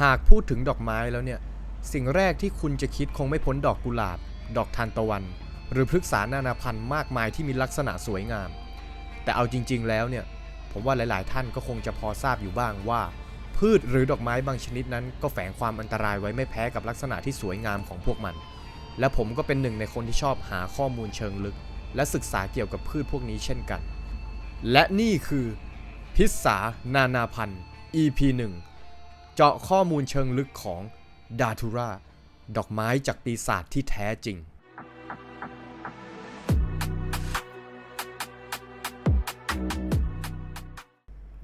หากพูดถึงดอกไม้แล้วเนี่ย สิ่งแรกที่คุณจะคิดคงไม่พ้นดอกกุหลาบ ดอกทานตะวัน หรือพฤกษานานาพันธุ์มากมายที่มีลักษณะสวยงาม แต่เอาจริง ๆ แล้วเนี่ย ผมว่าหลาย ๆ ท่านก็คงจะพอทราบอยู่บ้างว่า พืชหรือดอกไม้บางชนิดนั้น ก็แฝงความอันตรายไว้ไม่แพ้กับลักษณะที่สวยงามของพวกมัน และผมก็เป็นหนึ่งในคนที่ชอบหาข้อมูลเชิงลึก และศึกษาเกี่ยวกับพืชพวกนี้เช่นกัน และนี่คือ พิษสานานาพันธุ์ EP 1 เจาะข้อมูลเชิงลึกของดาทูราดอกไม้จากปีศาจที่แท้จริง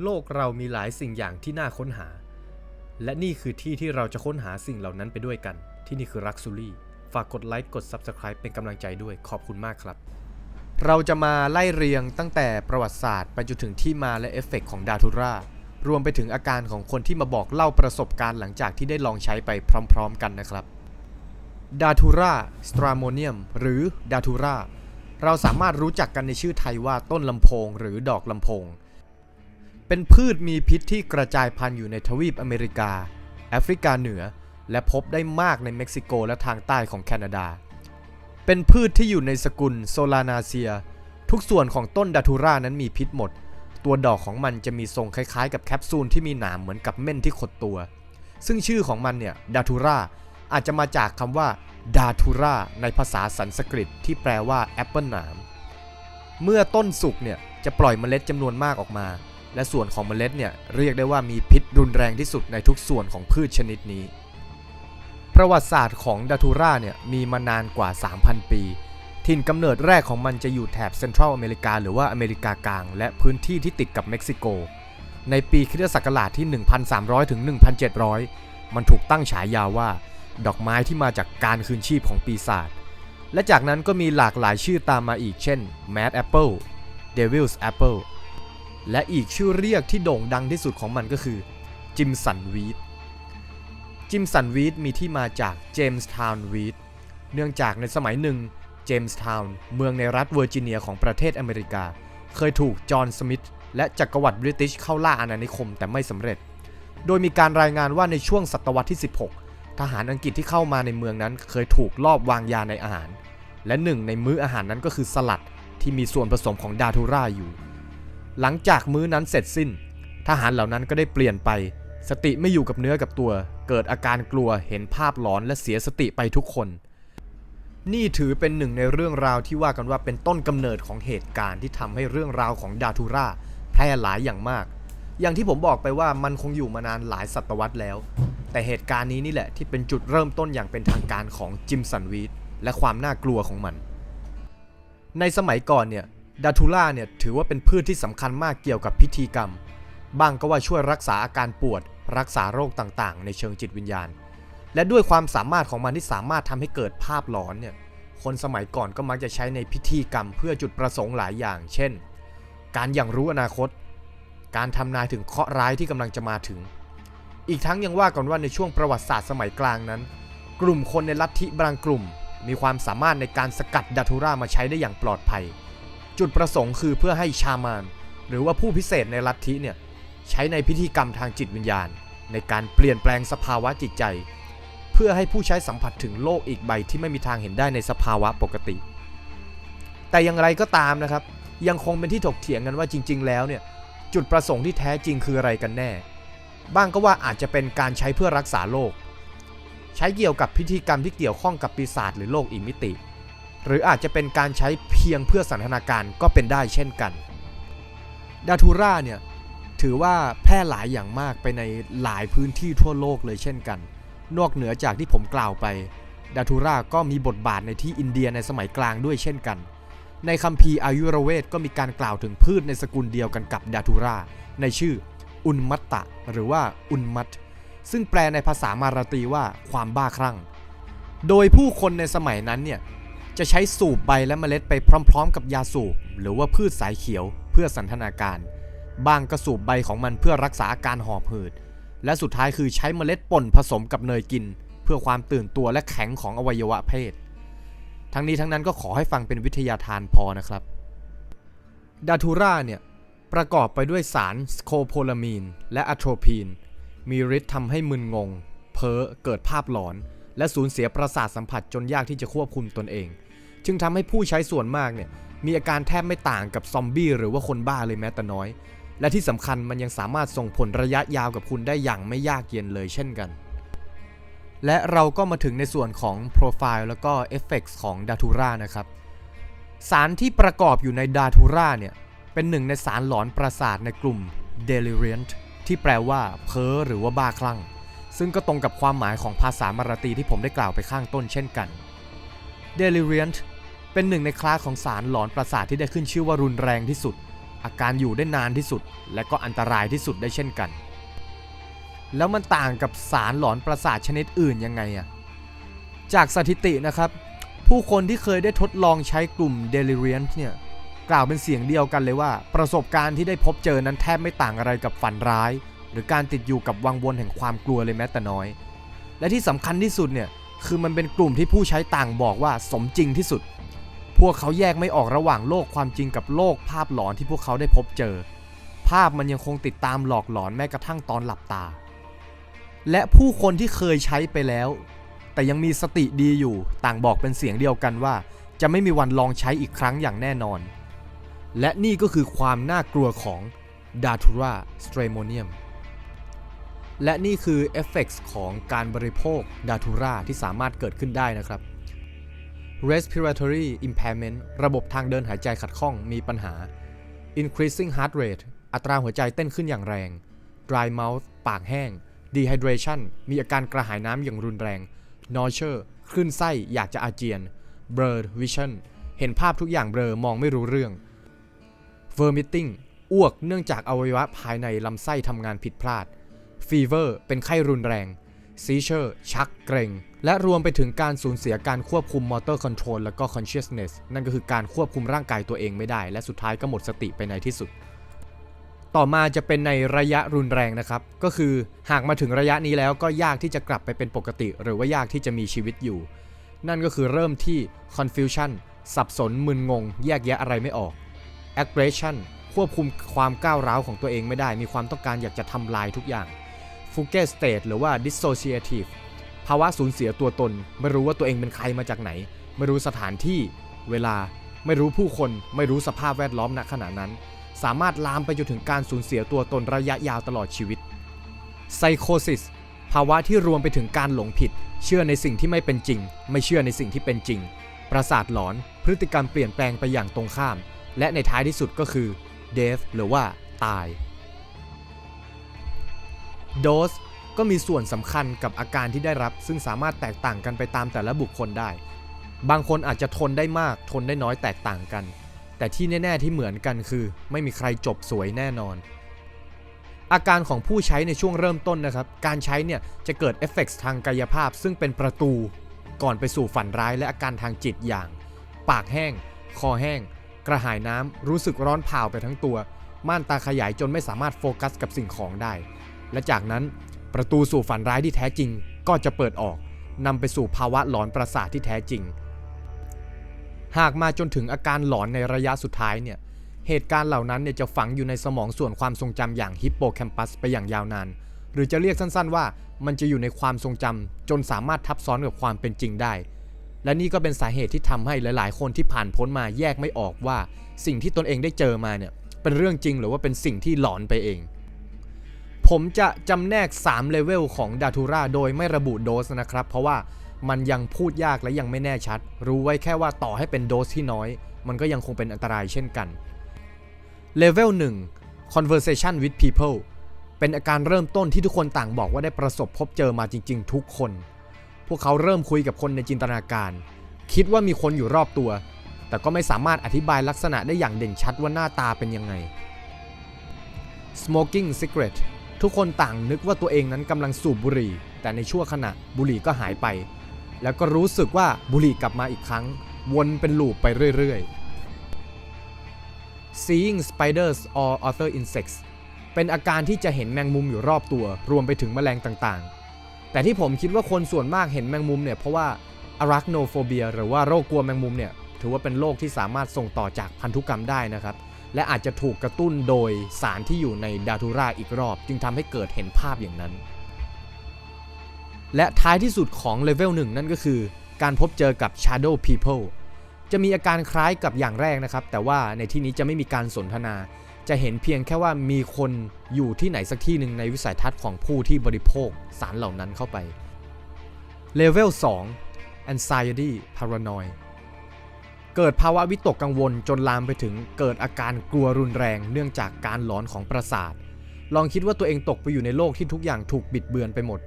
โลกเรามีหลายสิ่งอย่างที่น่าค้นหา และนี่คือที่ที่เราจะค้นหาสิ่งเหล่านั้นไปด้วยกัน ที่นี่คือรักซูรี่ ฝากกดไลค์กด Subscribe เป็นกำลังใจด้วยขอบคุณมากครับ เราจะมาไล่เรียงตั้งแต่ประวัติศาสตร์ไปจนถึงที่มาและเอฟเฟกต์ของดาทูรา รวมไปถึงอาการของคนที่มาบอกเล่าประสบการณ์หลังจากที่ได้ลองใช้ไปพร้อมๆกันนะครับดาทูราสตราโมเนียมหรือดาทูราเราสามารถรู้จักกันในชื่อไทยว่าต้นลำโพงหรือดอกลำโพง เป็นพืชมีพิษที่กระจายพันธุ์อยู่ในทวีปอเมริกา แอฟริกาเหนือ และพบได้มากในเม็กซิโกและทางใต้ของแคนาดา เป็นพืชที่อยู่ในสกุลโซลานาเซีย ทุกส่วนของต้นดาทูรานั้นมีพิษหมด ตัวดอกของมันจะมีทรงคล้ายๆ กับแคปซูลที่มีหนามเหมือนกับเม่นที่ขดตัว ซึ่งชื่อของมันเนี่ยดาทูราอาจจะมาจากคำว่าดาทูราในภาษาสันสกฤตที่แปลว่าแอปเปิลหนาม เมื่อต้นสุกเนี่ยจะปล่อยเมล็ดจำนวนมากออกมา และส่วนของเมล็ดเนี่ยเรียกได้ว่ามีพิษรุนแรงที่สุดในทุกส่วนของพืชชนิดนี้ ประวัติศาสตร์ของดาทูราเนี่ยมีมานานกว่า 3,000 ปี ถิ่นกำเนิดแรกของมันจะอยู่แถบเซ็นทรัลอเมริกาหรือว่าอเมริกากลาง และพื้นที่ที่ติดกับเม็กซิโก ในปีคริสตศักราชที่ 1,300 ถึง 1,700 มันถูกตั้งฉายาว่า ดอกไม้ที่มาจากการคืนชีพของปีศาจ และจากนั้นก็มีหลากหลายชื่อตามมาอีกเช่น Mad Apple Devil's Apple และอีกชื่อเรียกที่โด่งดังที่สุดของมันก็คือจิมสันวีดจิมสันวีดมีที่มาจากเจมส์ทาวน์วีดเนื่องจากในสมัยหนึ่ง จมส์ทาวน์เมืองในรัฐเวอร์จิเนียของประเทศอเมริกา เคยถูกจอห์นสมิธและจักรวรรดิบริติชเข้าล่าอาณานิคมแต่ไม่สำเร็จ โดยมีการรายงานว่าในช่วงศตวรรษที่ 16 ทหารอังกฤษที่เข้ามาในเมืองนั้น เคยถูกลอบวางยาในอาหาร และหนึ่งในมื้ออาหารนั้นก็คือสลัดที่มีส่วนผสมของดาทูราอยู่ หลังจากมื้อนั้นเสร็จสิ้น ทหารเหล่านั้นก็ได้เปลี่ยนไป สติไม่อยู่กับเนื้อกับตัว เกิดอาการกลัวเห็นภาพหลอนและเสียสติไปทุกคน นี่ถือเป็นหนึ่งในเรื่องราวที่ว่ากันว่าเป็นต้นกำเนิดของเหตุการณ์ที่ทำให้เรื่องราวของดาทูราแพร่หลายอย่างมาก อย่างที่ผมบอกไปว่ามันคงอยู่มานานหลายศตวรรษแล้ว แต่เหตุการณ์นี้นี่แหละที่เป็นจุดเริ่มต้นอย่างเป็นทางการของจิมสันวีดและความน่ากลัวของมัน ในสมัยก่อนเนี่ยดาทูล่าเนี่ยถือว่าเป็นพืชที่สำคัญมากเกี่ยวกับพิธีกรรมบางก็ว่าช่วยรักษาอาการปวด รักษาโรคต่างๆ ในเชิงจิตวิญญาณ และด้วยความสามารถของมันที่สามารถทำให้เกิดภาพหลอนเนี่ยคนสมัยก่อนก็มักจะใช้ในพิธีกรรมเพื่อจุดประสงค์หลายอย่าง เช่น การอย่างรู้อนาคต การทำนายถึงเคราะห์ร้ายที่กำลังจะมาถึง อีกทั้งยังว่ากันว่าในช่วงประวัติศาสตร์สมัยกลางนั้น กลุ่มคนในลัทธิบางกลุ่ม มีความสามารถในการสกัดดาทูรามาใช้ได้อย่างปลอดภัย จุดประสงค์คือเพื่อให้ชามาน หรือว่าผู้พิเศษในลัทธิเนี่ยใช้ในพิธีกรรมทางจิตวิญญาณ ในการเปลี่ยนแปลงสภาวะจิตใจ พื่อให้ผู้ใช้สัมผัสถึงโลกอีกใบที่ไม่มีทางเห็นได้ในสภาวะปกติ แต่อย่างไรก็ตามนะครับ ยังคงเป็นที่ถกเถียงกันว่าจริง ๆ แล้วเนี่ยจุดประสงค์ที่แท้จริงคืออะไรกันแน่ บ้างก็ว่าอาจจะเป็นการใช้เพื่อรักษาโรคใช้เกี่ยวกับพิธีกรรมที่เกี่ยวข้องกับปีศาจหรือโลกอีกมิติ หรืออาจจะเป็นการใช้เพียงเพื่อสันทนาการก็เป็นได้เช่นกัน ดาทูราเนี่ยถือว่าแพร่หลายอย่างมากไปในหลายพื้นที่ทั่วโลกเลยเช่นกัน นอกเหนือจากที่ผมกล่าวไป ดาทูราก็มีบทบาทในที่อินเดียในสมัยกลางด้วยเช่นกัน ในคัมภีร์อายุรเวทก็มีการกล่าวถึงพืชในสกุลเดียวกันกับดาทูราในชื่ออุนมัตตะ หรือว่าอุนมัตซึ่งแปลในภาษามาราตีว่าความบ้าคลั่ง โดยผู้คนในสมัยนั้นเนี่ยจะใช้สูบใบและเมล็ดไปพร้อม ๆ กับยาสูบ หรือว่าพืชสายเขียวเพื่อสันทนาการบางก็สูบใบของมันเพื่อรักษาอาการหอบหืด และสุดท้ายคือใช้เมล็ดป่นผสมกับเนยกิน เพื่อความตื่นตัวและแข็งของอวัยวะเพศ ทั้งนี้ทั้งนั้นก็ขอให้ฟังเป็นวิทยาทานพอนะครับ ดาทูราเนี่ยประกอบไปด้วยสารสโคโพลามีน และอะโทรพีน มีฤทธิ์ทำให้มึนงง เพ้อเกิดภาพหลอน และสูญเสียประสาทสัมผัสจนยากที่จะควบคุมตนเอง จึงทำให้ผู้ใช้ส่วนมากเนี่ยมีอาการแทบไม่ต่างกับซอมบี้หรือว่าคนบ้าเลยแม้แต่น้อย และที่สำคัญมันยังสามารถส่งผลระยะยาวกับคุณได้อย่างไม่ยากเย็นเลยเช่นกัน และเราก็มาถึงในส่วนของโปรไฟล์แล้วก็เอฟเฟกของ Datura นะครับ สารที่ประกอบอยู่ใน Datura เนี่ย เป็นหนึ่งในสารหลอนประสาทในกลุ่ม Deliriant ที่แปลว่าเพ้อหรือว่าบ้าคลั่ง ซึ่งก็ตรงกับความหมายของภาษามาราตีที่ผมได้กล่าวไปข้างต้นเช่นกัน Deliriant เป็นหนึ่งในคลาสของสารหลอนประสาทที่ได้ขึ้นชื่อว่ารุนแรงที่สุด อาการอยู่ได้นานที่สุด และก็อันตรายที่สุดได้เช่นกัน แล้วมันต่างกับสารหลอนประสาทชนิดอื่นยังไงอะจากสถิตินะครับ ผู้คนที่เคยได้ทดลองใช้กลุ่ม Deliriant เนี่ยกล่าวเป็นเสียงเดียวกันเลยว่า ประสบการณ์ที่ได้พบเจอนั้นแทบไม่ต่างอะไรกับฝันร้าย หรือการติดอยู่กับวังวนแห่งความกลัวเลยแม้แต่น้อย และที่สำคัญที่สุดเนี่ยคือมันเป็นกลุ่มที่ผู้ใช้ต่างบอกว่าสมจริงที่สุด พวกเขาแยกไม่ออกระหว่างโลกความจริงกับโลกภาพหลอนที่พวกเขาได้พบเจอ ภาพมันยังคงติดตามหลอกหลอนแม้กระทั่งตอนหลับตา และผู้คนที่เคยใช้ไปแล้ว แต่ยังมีสติดีอยู่ต่างบอกเป็นเสียงเดียวกันว่า จะไม่มีวันลองใช้อีกครั้งอย่างแน่นอน และนี่ก็คือความน่ากลัวของ Datura Stramonium และนี่คือเอฟเฟกของการบริโภค Datura ที่สามารถเกิดขึ้นได้นะครับ respiratory impairment ระบบทางเดินหายใจขัดข้องมีปัญหา increasing heart rate อัตราหัวใจเต้นขึ้นอย่างแรง dry mouth ปากแห้ง dehydration มีอาการกระหายน้ำอย่างรุนแรง nausea คลื่นไส้อยากจะอาเจียน blurred vision เห็นภาพทุกอย่างเบลอมองไม่รู้เรื่อง vomiting อ้วกเนื่องจากอวัยวะภายในลำไส้ทำงานผิดพลาด fever เป็นไข้รุนแรง seizure ชักเกร็ง และรวมไปถึงการสูญเสียการควบคุม motor control และก็ consciousness นั่นก็คือการควบคุมร่างกายตัวเองไม่ได้ และสุดท้ายก็หมดสติไปในที่สุด ต่อมาจะเป็นในระยะรุนแรงนะครับ ก็คือหากมาถึงระยะนี้แล้วก็ยากที่จะกลับไปเป็นปกติ หรือว่ายากที่จะมีชีวิตอยู่ นั่นก็คือเริ่มที่ confusion สับสนมึนงง แยกแยะอะไรไม่ออก aggression ควบคุมความก้าวร้าวของตัวเองไม่ได้ มีความต้องการอยากจะทำลายทุกอย่าง fugue state หรือว่า dissociative ภาวะสูญเสียตัวตน ไม่รู้ว่าตัวเองเป็นใครมาจากไหน ไม่รู้สถานที่ เวลา ไม่รู้ผู้คน ไม่รู้สภาพแวดล้อมณขณะนั้น สามารถลามไปจนถึงการสูญเสียตัวตนระยะยาวตลอดชีวิต psychosis ภาวะที่รวมไปถึงการหลงผิด เชื่อในสิ่งที่ไม่เป็นจริง ไม่เชื่อในสิ่งที่เป็นจริง ประสาทหลอน พฤติกรรมเปลี่ยนแปลงไปอย่างตรงข้าม และในท้ายที่สุดก็คือ death หรือว่าตาย dose ก็มีส่วนสำคัญกับอาการที่ได้รับ ซึ่งสามารถแตกต่างกันไปตามแต่ละบุคคลได้ บางคนอาจจะทนได้มาก ทนได้น้อยแตกต่างกัน แต่ที่แน่ ๆ ที่เหมือนกันคือ ไม่มีใครจบสวยแน่นอน อาการของผู้ใช้ในช่วงเริ่มต้นนะครับ การใช้เนี่ยจะเกิดเอฟเฟกต์ทางกายภาพ ซึ่งเป็นประตูก่อนไปสู่ฝันร้ายและอาการทางจิตอย่าง ปากแห้ง คอแห้ง กระหายน้ำรู้สึกร้อนเผาไปทั้งตัว ม่านตาขยายจนไม่สามารถโฟกัสกับสิ่งของได้ และจากนั้น ประตูสู่ฝันร้ายที่แท้จริงก็จะเปิดออกนำไปสู่ภาวะหลอนประสาทที่แท้จริง หากมาจนถึงอาการหลอนในระยะสุดท้ายเนี่ยเหตุการณ์เหล่านั้นเนี่ยจะฝังอยู่ในสมองส่วนความทรงจำอย่างฮิปโปแคมปัสไปอย่างยาวนาน หรือจะเรียกสั้นๆว่ามันจะอยู่ในความทรงจำจนสามารถทับซ้อนกับความเป็นจริงได้ และนี่ก็เป็นสาเหตุที่ทำให้หลาย ๆ คนที่ผ่านพ้นมาแยกไม่ออกว่า สิ่งที่ตนเองได้เจอมาเนี่ยเป็นเรื่องจริงหรือว่าเป็นสิ่งที่หลอนไปเอง ผมจะจำแนก 3 เลเวลของดาทูราโดยไม่ระบุโดสนะครับ เพราะว่ามันยังพูดยากและยังไม่แน่ชัด รู้ไว้แค่ว่าต่อให้เป็นโดสที่น้อย มันก็ยังคงเป็นอันตรายเช่นกันเลเวล1 conversation with people เป็นอาการเริ่มต้นที่ทุกคนต่างบอกว่าได้ประสบพบเจอมาจริง ๆ ทุกคน พวกเขาเริ่มคุยกับคนในจินตนาการ คิดว่ามีคนอยู่รอบตัว แต่ก็ไม่สามารถอธิบายลักษณะได้อย่างเด่นชัดว่าหน้าตาเป็นยังไง smoking cigarette ทุกคนต่างนึกว่าตัวเองนั้นกำลังสูบบุหรี่ แต่ในชั่วขณะบุหรี่ก็หายไป แล้วก็รู้สึกว่าบุหรี่กลับมาอีกครั้ง วนเป็นลูปไปเรื่อยๆ seeing spiders or other insects เป็นอาการที่จะเห็นแมงมุมอยู่รอบตัว รวมไปถึงแมลงต่างๆ แต่ที่ผมคิดว่าคนส่วนมากเห็นแมงมุมเนี่ยเพราะว่า arachnophobia หรือว่าโรคกลัวแมงมุมเนี่ยถือว่าเป็นโรคที่สามารถส่งต่อจากพันธุกรรมได้นะครับ และอาจจะถูกกระตุ้นโดยสารที่อยู่ในดาทูราอีกรอบ จึงทำให้เกิดเห็นภาพอย่างนั้น และท้ายที่สุดของเลเวล1นั่นก็คือ การพบเจอกับ Shadow People จะมีอาการคล้ายกับอย่างแรกนะครับ แต่ว่าในที่นี้จะไม่มีการสนทนา จะเห็นเพียงแค่ว่ามีคนอยู่ที่ไหนสักที่หนึ่งในวิสัยทัศน์ของผู้ที่บริโภคสารเหล่านั้นเข้าไปเลเวล2 Anxiety Paranoid เกิดภาวะวิตกกังวลจนลามไปถึงเกิดอาการกลัวรุนแรงเนื่องจากการหลอนของประสาท ลองคิดว่าตัวเองตกไปอยู่ในโลกที่ทุกอย่างถูกบิดเบือนไปหมด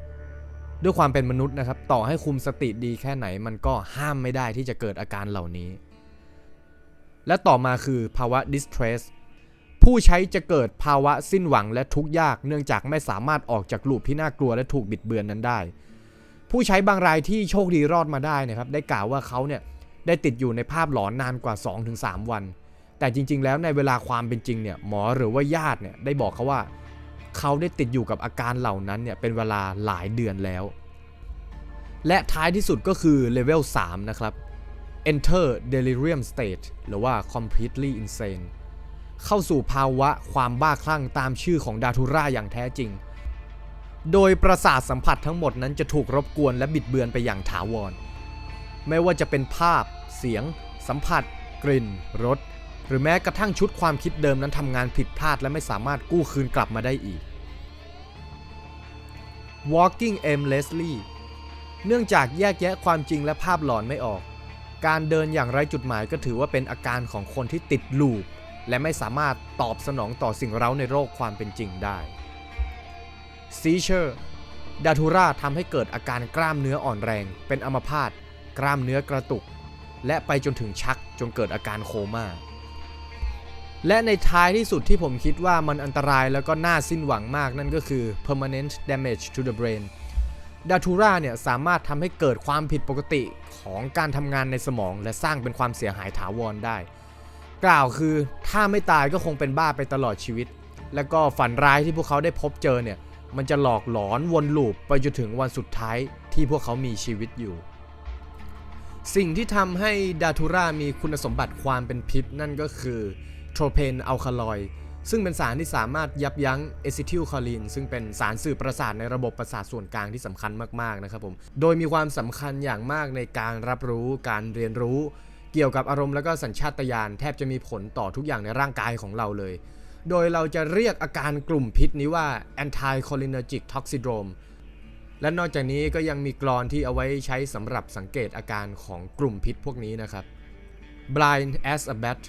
ด้วยความเป็นมนุษย์นะครับ ต่อให้คุมสติดีแค่ไหนมันก็ห้ามไม่ได้ที่จะเกิดอาการเหล่านี้ และต่อมาคือภาวะ distress ผู้ใช้จะเกิดภาวะสิ้นหวังและทุกข์ยาก เนื่องจากไม่สามารถออกจากลูปที่น่ากลัวและถูกบิดเบือนนั้นได้ ผู้ใช้บางรายที่โชคดีรอดมาได้นะครับ ได้กล่าวว่าเขาเนี่ย ได้ติดอยู่ในภาพหลอนนานกว่า 2-3 วัน แต่จริง ๆ แล้วในเวลาความเป็นจริงเนี่ยหมอหรือว่าญาติเนี่ยได้บอกเขาว่า เขาได้ติดอยู่กับอาการเหล่านั้นเนี่ยเป็นเวลาหลายเดือนแล้ว และท้ายที่สุดก็คือเลเวล3นะครับ enter delirium state หรือว่า completely insane เข้าสู่ภาวะความบ้าคลั่งตามชื่อของดาทูราอย่างแท้จริง โดยประสาทสัมผัสทั้งหมดนั้นจะถูกรบกวนและบิดเบือนไปอย่างถาวร ไม่ว่าจะเป็นภาพ เสียง สัมผัส กลิ่น รส หรือแม้กระทั่งชุดความคิดเดิมนั้นทำงานผิดพลาดและไม่สามารถกู้คืนกลับมาได้อีก Walking aimlessly เนื่องจากแยกแยะความจริงและภาพหลอนไม่ออก การเดินอย่างไร้จุดหมายก็ถือว่าเป็นอาการของคนที่ติดลูป และไม่สามารถตอบสนองต่อสิ่งเร้าในโลกความเป็นจริงได้ Seizure ดาทูราทำให้เกิดอาการกล้ามเนื้ออ่อนแรง เป็นอัมพาต กล้ามเนื้อกระตุก และไปจนถึงชักจนเกิดอาการโคม่าและในท้ายที่สุดที่ผมคิดว่ามันอันตรายแล้วก็น่าสิ้นหวังมากนั่นก็คือ permanent damage to the brain ดาทูราเนี่ยสามารถทำให้เกิดความผิดปกติของการทำงานในสมอง และสร้างเป็นความเสียหายถาวรได้ กล่าวคือถ้าไม่ตายก็คงเป็นบ้าไปตลอดชีวิต แล้วก็ฝันร้ายที่พวกเขาได้พบเจอเนี่ย มันจะหลอกหลอนวนลูปไปจนถึงวันสุดท้ายที่พวกเขามีชีวิตอยู่ สิ่งที่ทำให้ดาทูรามีคุณสมบัติความเป็นพิษนั่นก็คือโทรเพนอัลคาลอยด์ซึ่งเป็นสารที่สามารถยับยั้งเอซิทิลคอลีนซึ่งเป็นสารสื่อประสาทในระบบประสาทส่วนกลางที่สำคัญมาก ๆ นะครับผม โดยมีความสำคัญอย่างมากในการรับรู้การเรียนรู้ เกี่ยวกับอารมณ์และก็สัญชาตญาณแทบจะมีผลต่อทุกอย่างในร่างกายของเราเลย โดยเราจะเรียกอาการกลุ่มพิษนี้ว่า anticholinergic toxidrome และนอกจากนี้ก็ยังมีกรอนที่เอาไว้ใช้สำหรับสังเกตอาการของกลุ่มพิษพวกนี้นะครับ blind as a bat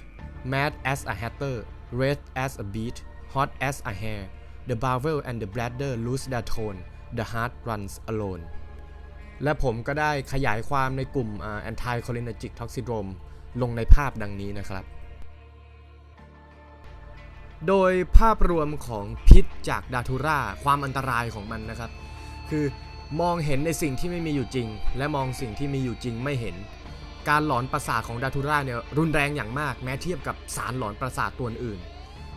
mad as a hatter red as a beet hot as a hair the bowel and the bladder lose their tone the heart runs alone และผมก็ได้ขยายความในกลุ่ม anticholinergic toxidrome ลงในภาพดังนี้นะครับ โดยภาพรวมของพิษจากดาทูราความอันตรายของมันนะครับ คือมองเห็นในสิ่งที่ไม่มีอยู่จริง และมองสิ่งที่มีอยู่จริงไม่เห็น การหลอนประสาทของดาทูราเนี่ยรุนแรงอย่างมากแม้เทียบกับสารหลอนประสาทตัวอื่น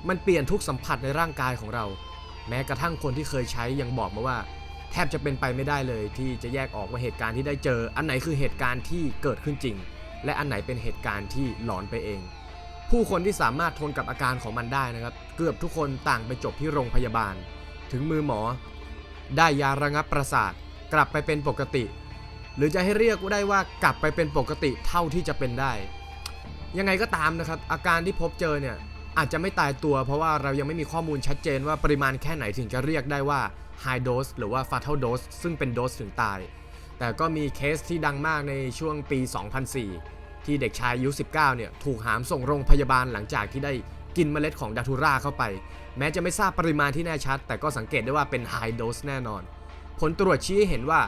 มันเปลี่ยนทุกสัมผัสในร่างกายของเรา แม้กระทั่งคนที่เคยใช้ยังบอกมาว่า แทบจะเป็นไปไม่ได้เลยที่จะแยกออกว่าเหตุการณ์ที่ได้เจอ อันไหนคือเหตุการณ์ที่เกิดขึ้นจริง และอันไหนเป็นเหตุการณ์ที่หลอนไปเอง ผู้คนที่สามารถทนกับอาการของมันได้นะครับ เกือบทุกคนต่างไปจบที่โรงพยาบาล ถึงมือหมอ ได้ยาระงับประสาท กลับไปเป็นปกติ หรือจะให้เรียกได้ว่ากลับไปเป็นปกติเท่าที่จะเป็นได้ ยังไงก็ตามนะครับ อาการที่พบเจอเนี่ยอาจจะไม่ตายตัวเพราะว่าเรายังไม่มีข้อมูลชัดเจนว่าปริมาณแค่ไหนถึงจะเรียกได้ว่า high dose หรือว่า fatal dose ซึ่งเป็นโดสถึงตาย แต่ก็มีเคสที่ดังมากในช่วงปี 2004 ที่เด็กชายอายุ 19 เนี่ยถูกหามส่งโรงพยาบาลหลังจากที่ได้ กินเมล็ดของดาทูราเข้าไป แม้จะไม่ทราบปริมาณที่แน่ชัด แต่ก็สังเกตได้ว่าเป็น high dose แน่นอน ผลตรวจชี้ให้เห็นว่า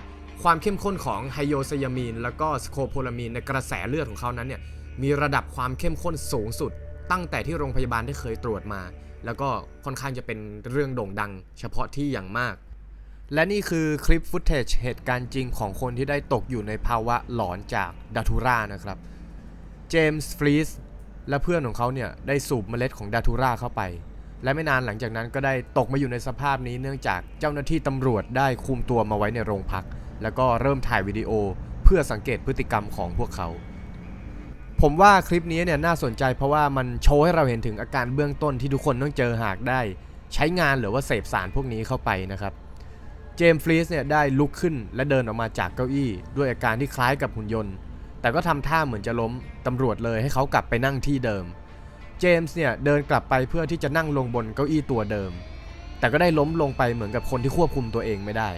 ความเข้มข้นของไฮโยไซยามีน แล้วก็สโคโพลามีนในกระแสเลือดของเขานั้นเนี่ยมีระดับความเข้มข้นสูงสุด ตั้งแต่ที่โรงพยาบาลได้เคยตรวจมา แล้วก็ค่อนข้างจะเป็นเรื่องโด่งดัง เฉพาะที่อย่างมาก และนี่คือคลิปฟุตเทจเหตุการณ์จริงของคนที่ได้ตกอยู่ในภาวะหลอนจากดาทูรานะครับ เจมส์ฟรีส และเพื่อนของเขาเนี่ยได้สูบเมล็ดของดาทูราเข้าไป และไม่นานหลังจากนั้นก็ได้ตกมาอยู่ในสภาพนี้เนื่องจากเจ้าหน้าที่ตำรวจได้คุมตัวมาไว้ในโรงพัก แล้วก็เริ่มถ่ายวิดีโอเพื่อสังเกตพฤติกรรมของพวกเขา ผมว่าคลิปนี้เนี่ยน่าสนใจเพราะว่ามันโชว์ให้เราเห็นถึงอาการเบื้องต้นที่ทุกคนต้องเจอหากได้ ใช้งานหรือว่าเสพสารพวกนี้เข้าไปนะครับเจมส์ฟรีสเนี่ยได้ลุกขึ้นและเดินออกมาจากเก้าอี้ ด้วยอาการที่คล้ายกับหุ่นยนต์ แต่ก็ทำท่าเหมือนจะล้มตำรวจเลยให้เขากลับไปนั่งที่เดิม เจมส์เนี่ยเดินกลับไปเพื่อที่จะนั่งลงบนเก้าอี้ตัวเดิม แต่ก็ได้ล้มลงไปเหมือนกับคนที่ควบคุมตัวเองไม่ได้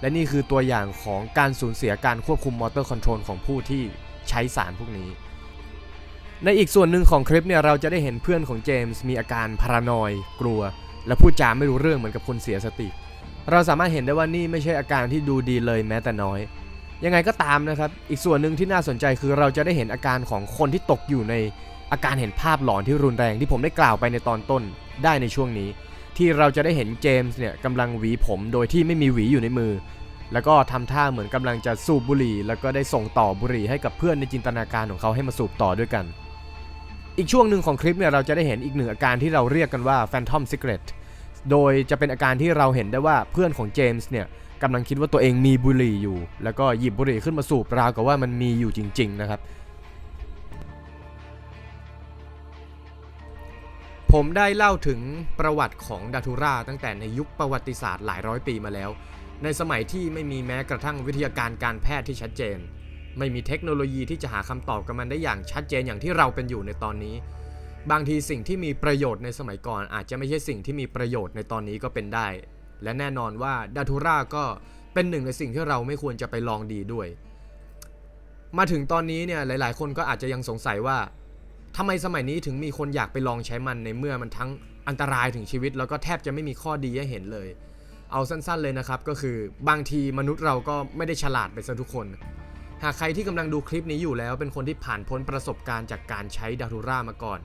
และนี่คือตัวอย่างของการสูญเสียการควบคุมมอเตอร์คอนโทรลของผู้ที่ใช้สารพวกนี้ ในอีกส่วนหนึ่งของคลิปเนี่ยเราจะได้เห็นเพื่อนของเจมส์มีอาการพารานอยกลัว และพูดจาไม่รู้เรื่องเหมือนกับคนเสียสติ เราสามารถเห็นได้ว่านี่ไม่ใช่อาการที่ดูดีเลยแม้แต่น้อย ยังไงก็ตามนะครับ อีกส่วนหนึ่งที่น่าสนใจคือเราจะได้เห็นอาการของคนที่ตกอยู่ในอาการเห็นภาพหลอนที่รุนแรงที่ผมได้กล่าวไปในตอนต้นได้ในช่วงนี้ ที่เราจะได้เห็นเจมส์เนี่ยกำลังหวีผมโดยที่ไม่มีหวีอยู่ในมือ แล้วก็ทำท่าเหมือนกำลังจะสูบบุหรี่ แล้วก็ได้ส่งต่อบุหรี่ให้กับเพื่อนในจินตนาการของเขาให้มาสูบต่อด้วยกัน อีกช่วงหนึ่งของคลิปเนี่ยเราจะได้เห็นอีกหนึ่งอาการที่เราเรียกกันว่า Phantom Secret โดยจะเป็นอาการที่เราเห็นได้ว่าเพื่อนของเจมส์เนี่ย กำลังคิดว่าตัวเองมีบุหรี่อยู่ แล้วก็หยิบบุหรี่ขึ้นมาสูบราวกับว่ามันมีอยู่จริง ๆ นะครับ ผมได้เล่าถึงประวัติของดาทูราตั้งแต่ในยุคประวัติศาสตร์หลายร้อยปีมาแล้ว ในสมัยที่ไม่มีแม้กระทั่งวิทยาการการแพทย์ที่ชัดเจน ไม่มีเทคโนโลยีที่จะหาคำตอบกับมันได้อย่างชัดเจนอย่างที่เราเป็นอยู่ในตอนนี้ บางทีสิ่งที่มีประโยชน์ในสมัยก่อน อาจจะไม่ใช่สิ่งที่มีประโยชน์ในตอนนี้ก็เป็นได้ และแน่นอนว่าดาทูราก็เป็นหนึ่งในสิ่งที่เราไม่ควรจะไปลองดีด้วย มาถึงตอนนี้เนี่ยหลาย ๆ คนก็อาจจะยังสงสัยว่าทำไมสมัยนี้ถึงมีคนอยากไปลองใช้มันในเมื่อมันทั้งอันตรายถึงชีวิต แล้วก็แทบจะไม่มีข้อดีให้เห็นเลย เอาสั้น ๆ เลยนะครับ ก็คือบางทีมนุษย์เราก็ไม่ได้ฉลาดไปซะทุกคน หากใครที่กำลังดูคลิปนี้อยู่แล้ว เป็นคนที่ผ่านพ้นประสบการณ์จากการใช้ดาทูรามาก่อน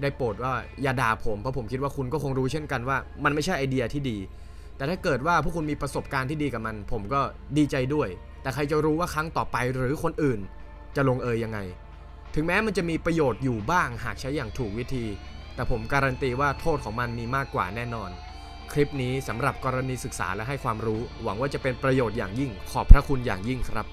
ได้โปรดว่าอย่าด่าผมเพราะผมคิดว่าคุณก็คงรู้เช่นกันว่า มันไม่ใช่ไอเดียที่ดี แต่ถ้าเกิดว่าพวกคุณมีประสบการณ์ที่ดีกับมัน ผมก็ดีใจด้วย แต่ใครจะรู้ว่าครั้งต่อไปหรือคนอื่น จะลงเอยยังไง ถึงแม้มันจะมีประโยชน์อยู่บ้างหากใช้อย่างถูกวิธี แต่ผมการันตีว่าโทษของมันมีมากกว่าแน่นอน คลิปนี้สำหรับกรณีศึกษาและให้ความรู้ หวังว่าจะเป็นประโยชน์อย่างยิ่ง ขอบพระคุณอย่างยิ่งครับ